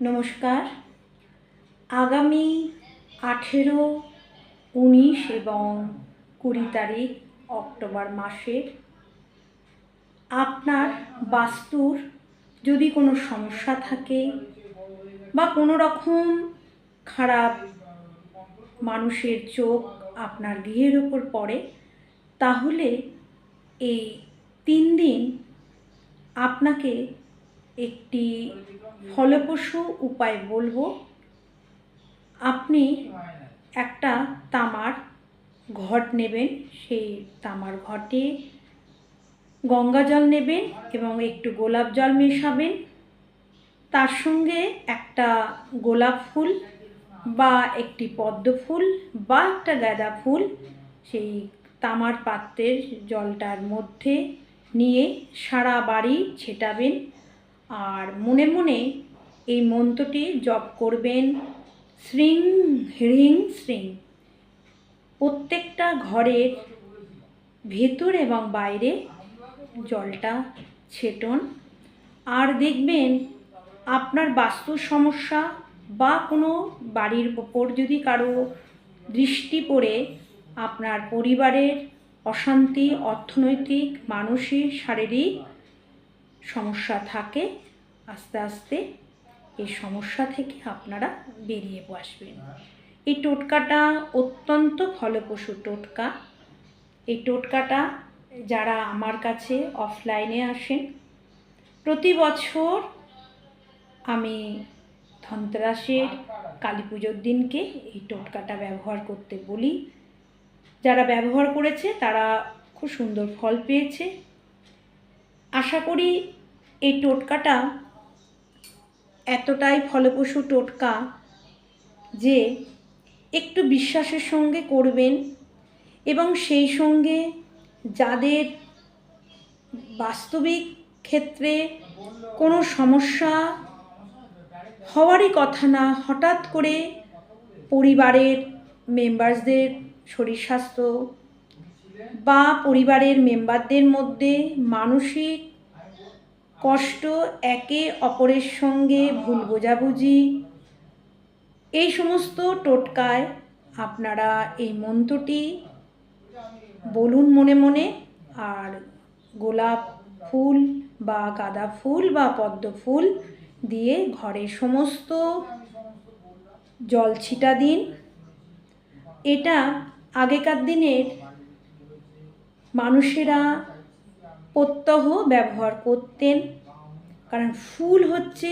নমস্কার। আগামী আঠেরো, উনিশ এবং কুড়ি তারিখ অক্টোবর মাসের আপনার বাস্তুর যদি কোনো সমস্যা থাকে বা কোনো রকম খারাপ মানুষের চোখ আপনার গৃহের ওপর পড়ে, তাহলে এই তিন দিন আপনাকে একটি ফলপ্রসূ উপায় বলব। আপনি একটা তামার ঘট নেবেন, সেই তামার ঘটে গঙ্গা জল নেবেন এবং একটু গোলাপ জল মেশাবেন। তার সঙ্গে একটা গোলাপ ফুল বা একটি পদ্ম ফুল বা একটা গাঁদা ফুল সেই তামার পাত্রের জলটার মধ্যে নিয়ে সারা বাড়ি ছেটাবেন। আর মনে মনে এই মন্ত্রটি জপ করবেন। শ্রিং, হ্রিং, শ্রিং। প্রত্যেকটা ঘরের ভেতর এবং বাইরে জলটা ছেটন। আর দেখবেন আপনার বাস্তু সমস্যা বা কোনো বাড়ির ওপর যদি কারও দৃষ্টি পড়ে, আপনার পরিবারের অশান্তি, অর্থনৈতিক, মানসিক, শারীরিক সমস্যা থাকে আস্তে আস্তে এই সমস্যা থেকে আপনারা বেরিয়ে আসবেন এই টোটকাটা অত্যন্ত ফলপ্রসূ টোটকা। এই টোটকাটা যারা আমার কাছে অফলাইনে আসেন, প্রতি বছর আমি ধনতেরাসের কালী পুজোর দিনকে এই টোটকাটা ব্যবহার করতে বলি। যারা ব্যবহার করেছে, তারা খুব সুন্দর ফল পেয়েছে। আশা করি এই টোটকাটা এতটাই ফলপ্রসূ টোটকা যে একটু বিশ্বাসের সঙ্গে করবেন এবং সেই সঙ্গে যাদের বাস্তবিক ক্ষেত্রে কোনো সমস্যা হওয়ারই কথা না, হঠাৎ করে পরিবারের মেম্বার্সদের শরীর স্বাস্থ্য বা পরিবারের মেম্বারদের মধ্যে মানসিক কষ্ট একে অপরের সঙ্গে ভুল বোঝাবুঝি। এই সমস্ত টোটকায় আপনারা এই মন্ত্রটি বলুন মনে মনে, আর গোলাপ ফুল বা গাঁদা ফুল বা পদ্ম ফুল দিয়ে ঘরে সমস্ত জল ছিটা দিন। এটা আগেকার দিনের মানুষেরা প্রত্যহ ব্যবহার করতেন। কারণ ফুল হচ্ছে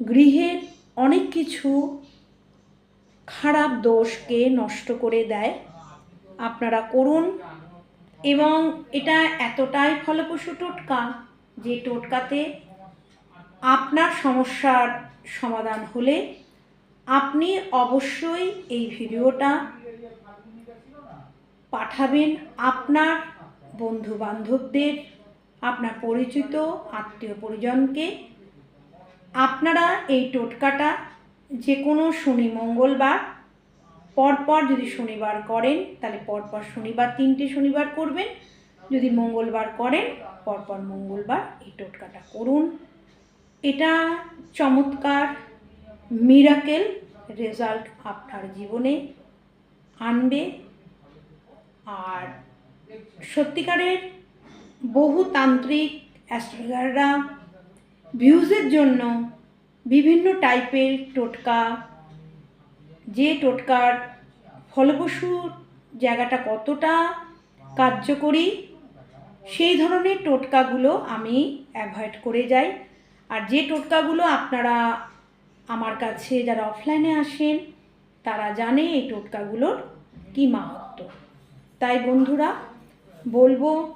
গৃহের অনেক কিছু খারাপ দোষকে নষ্ট করে দেয়। আপনারা করুন। এবং এটা এতটাই ফলপ্রসূ টোটকা যে টোটকাতে আপনার সমস্যার সমাধান হলে আপনি অবশ্যই এই ভিডিওটা পাঠাবেন। আপনার বন্ধু বান্ধবদের আপনার পরিচিত, আত্মীয় পরিজনকে। আপনারা এই টোটকাটা যে কোনো শনি, মঙ্গলবার, পরপর যদি শনিবার করেন, তাহলে পরপর শনিবার তিনটে শনিবার করবেন। যদি মঙ্গলবার করেন, পরপর মঙ্গলবার এই টোটকাটা করুন। এটা চমৎকার মিরাকেল রেজাল্ট আপনার জীবনে আনবে। আর সত্যিকারের বহু তান্ত্রিক অ্যাস্ট্রোলজাররা ভিউজের জন্য বিভিন্ন টাইপের টোটকা, যে টোটকার ফলপ্রসূ জায়গাটা কতটা কার্যকরী, সেই ধরনের টোটকাগুলো আমি অ্যাভয়েড করে যাই। আর যে টোটকাগুলো আপনারা আমার কাছে যারা অফলাইনে আসেন, তারা জানে এই টোটকাগুলোর কী মাহাত্ম তাই বন্ধুরা বলব,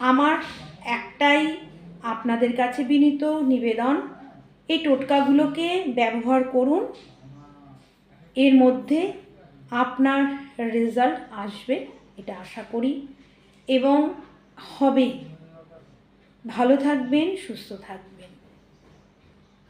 আমার একটাই আপনাদের কাছে বিনীত নিবেদন, এই টোটকাগুলোকে ব্যবহার করুন, এর মধ্যে আপনার রেজাল্ট আসবে, এটা আশা করি, এবং হবে। ভালো থাকবেন, সুস্থ থাকবেন।